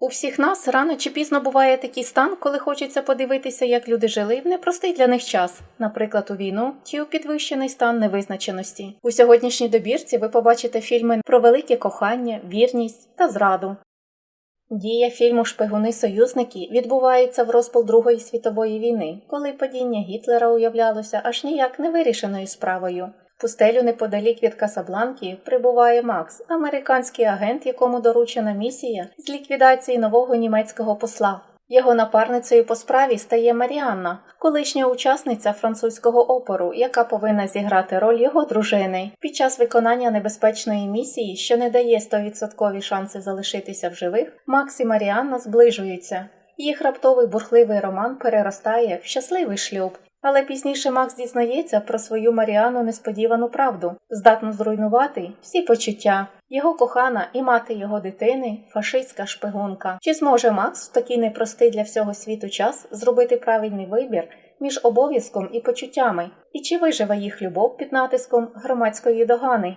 У всіх нас рано чи пізно буває такий стан, коли хочеться подивитися, як люди жили в непростий для них час, наприклад, у війну чи у підвищений стан невизначеності. У сьогоднішній добірці ви побачите фільми про велике кохання, вірність та зраду. Дія фільму Шпигуни союзники відбувається в розпал Другої світової війни, коли падіння Гітлера уявлялося аж ніяк невирішеною справою. Пустелю неподалік від Касабланки прибуває Макс, американський агент, якому доручена місія з ліквідації нового німецького посла. Його напарницею по справі стає Маріанна, колишня учасниця французького опору, яка повинна зіграти роль його дружини. Під час виконання небезпечної місії, що не дає 100% шанси залишитися в живих, Макс і Маріанна зближуються. Їх раптовий бурхливий роман переростає в щасливий шлюб. Але пізніше Макс дізнається про свою Маріану несподівану правду, здатну зруйнувати всі почуття. Його кохана і мати його дитини фашистська шпигунка. Чи зможе Макс в такий непростий для всього світу час зробити правильний вибір між обов'язком і почуттями? І чи виживе їх любов під натиском громадської догани?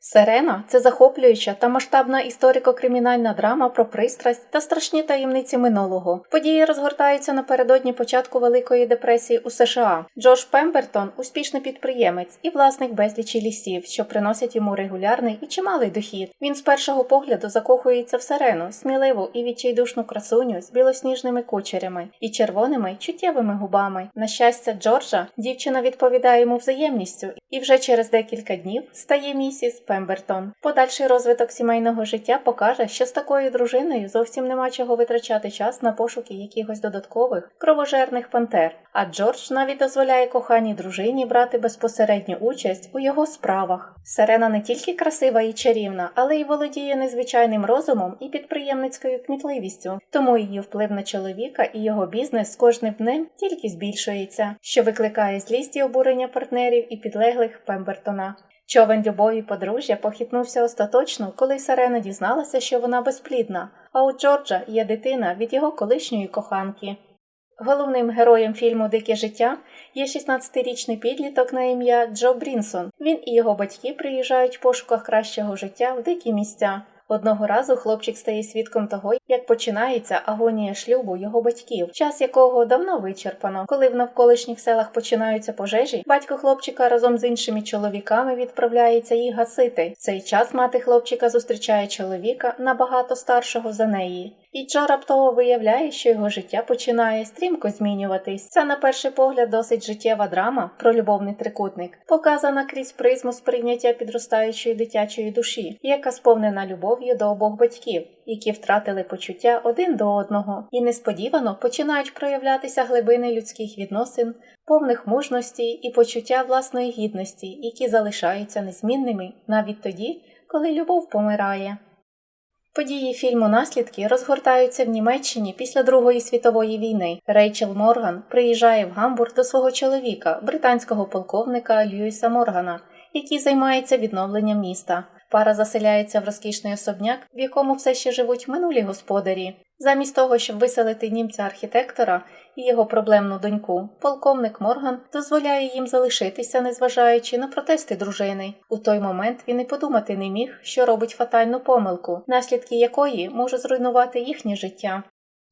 Сирена це захоплююча та масштабна історико-кримінальна драма про пристрасть та страшні таємниці минулого. Події розгортаються напередодні початку Великої депресії у США. Джош Пембертон успішний підприємець і власник безлічі лісів, що приносять йому регулярний і чималий дохід. Він з першого погляду закохується в сирену, сміливу і відчайдушну красуню з білосніжними кучерями і червоними чуттєвими губами. На щастя, Джорджа дівчина відповідає йому взаємністю, і вже через декілька днів стає місіс Пембертон. Подальший розвиток сімейного життя покаже, що з такою дружиною зовсім нема чого витрачати час на пошуки якихось додаткових кровожерних пантер. А Джордж навіть дозволяє коханій дружині брати безпосередню участь у його справах. Сирена не тільки красива і чарівна, але й володіє незвичайним розумом і підприємницькою кмітливістю, тому її вплив на чоловіка і його бізнес з кожним днем тільки збільшується, що викликає злість і обурення партнерів і підлеглих Пембертона. Човен любові подружжя похитнувся остаточно, коли Сарена дізналася, що вона безплідна, а у Джорджа є дитина від його колишньої коханки. Головним героєм фільму Дике життя є 16-річний підліток на ім'я Джо Брінсон. Він і його батьки приїжджають в пошуках кращого життя в дикі місця. Одного разу хлопчик стає свідком того, як починається агонія шлюбу його батьків, час якого давно вичерпано. Коли в навколишніх селах починаються пожежі, батько хлопчика разом з іншими чоловіками відправляється їх гасити. В цей час мати хлопчика зустрічає чоловіка набагато старшого за неї. І Джо раптово виявляє, що його життя починає стрімко змінюватись. Це на перший погляд досить життєва драма про любовний трикутник, показана крізь призму сприйняття підростаючої дитячої душі, яка сповнена любов'ю до обох батьків, які втратили почуття один до одного, і несподівано починають проявлятися глибини людських відносин, повних мужності і почуття власної гідності, які залишаються незмінними навіть тоді, коли любов помирає. Події фільму Наслідки розгортаються в Німеччині після Другої світової війни. Рейчел Морган приїжджає в Гамбург до свого чоловіка, британського полковника Льюіса Моргана, який займається відновленням міста. Пара заселяється в розкішний особняк, в якому все ще живуть минулі господарі. Замість того, щоб виселити німця архітектора і його проблемну доньку, полковник Морган дозволяє їм залишитися, незважаючи на протести дружини. У той момент він і подумати не міг, що робить фатальну помилку, наслідки якої може зруйнувати їхнє життя.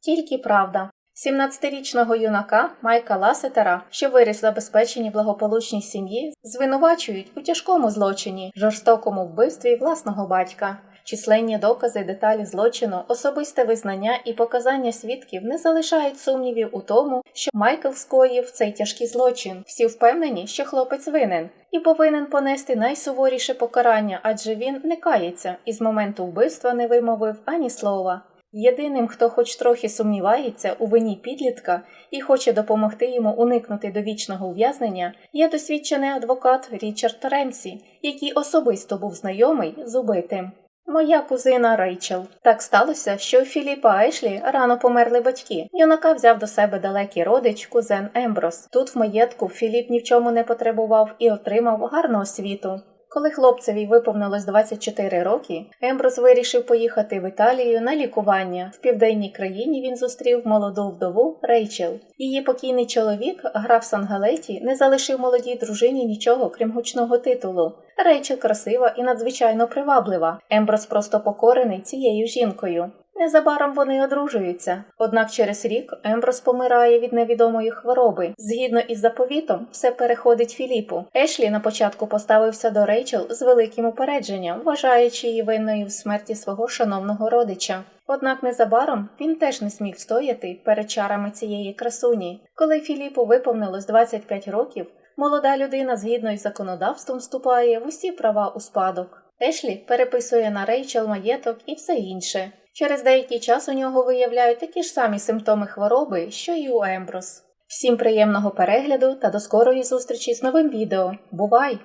Тільки правда. 17-річного юнака Майка Ласетера, що виріс в забезпеченій благополучній сім'ї, звинувачують у тяжкому злочині, жорстокому вбивстві власного батька. Численні докази деталі злочину, особисте визнання і показання свідків не залишають сумнівів у тому, що Майкл скоїв цей тяжкий злочин. Всі впевнені, що хлопець винен і повинен понести найсуворіше покарання, адже він не кається і з моменту вбивства не вимовив ані слова. Єдиним, хто хоч трохи сумнівається у вині підлітка і хоче допомогти йому уникнути довічного ув'язнення, є досвідчений адвокат Річард Ремсі, який особисто був знайомий з убитим. Моя кузина Рейчел. Так сталося, що у Філіпа Ешлі рано померли батьки. Юнака взяв до себе далекий родич, кузен Емброс. Тут в маєтку Філіп ні в чому не потребував і отримав гарну освіту. Коли хлопцеві виповнилось 24 роки, Емброс вирішив поїхати в Італію на лікування. В південній країні він зустрів молоду вдову Рейчел. Її покійний чоловік, граф Сангалеті, не залишив молодій дружині нічого, крім гучного титулу. Рейчел красива і надзвичайно приваблива. Емброс просто покорений цією жінкою. Незабаром вони одружуються. Однак через рік Емброс помирає від невідомої хвороби. Згідно із заповітом, все переходить Філіпу. Ешлі на початку поставився до Рейчел з великим упередженням, вважаючи її винною в смерті свого шановного родича. Однак незабаром він теж не смів стояти перед чарами цієї красуні. Коли Філіпу виповнилось 25 років, молода людина згідно із законодавством вступає в усі права у спадок. Ешлі переписує на Рейчел маєток і все інше. Через деякий час у нього виявляють такі ж самі симптоми хвороби, що й у Емброс. Всім приємного перегляду та до скорої зустрічі з новим відео. Бувай!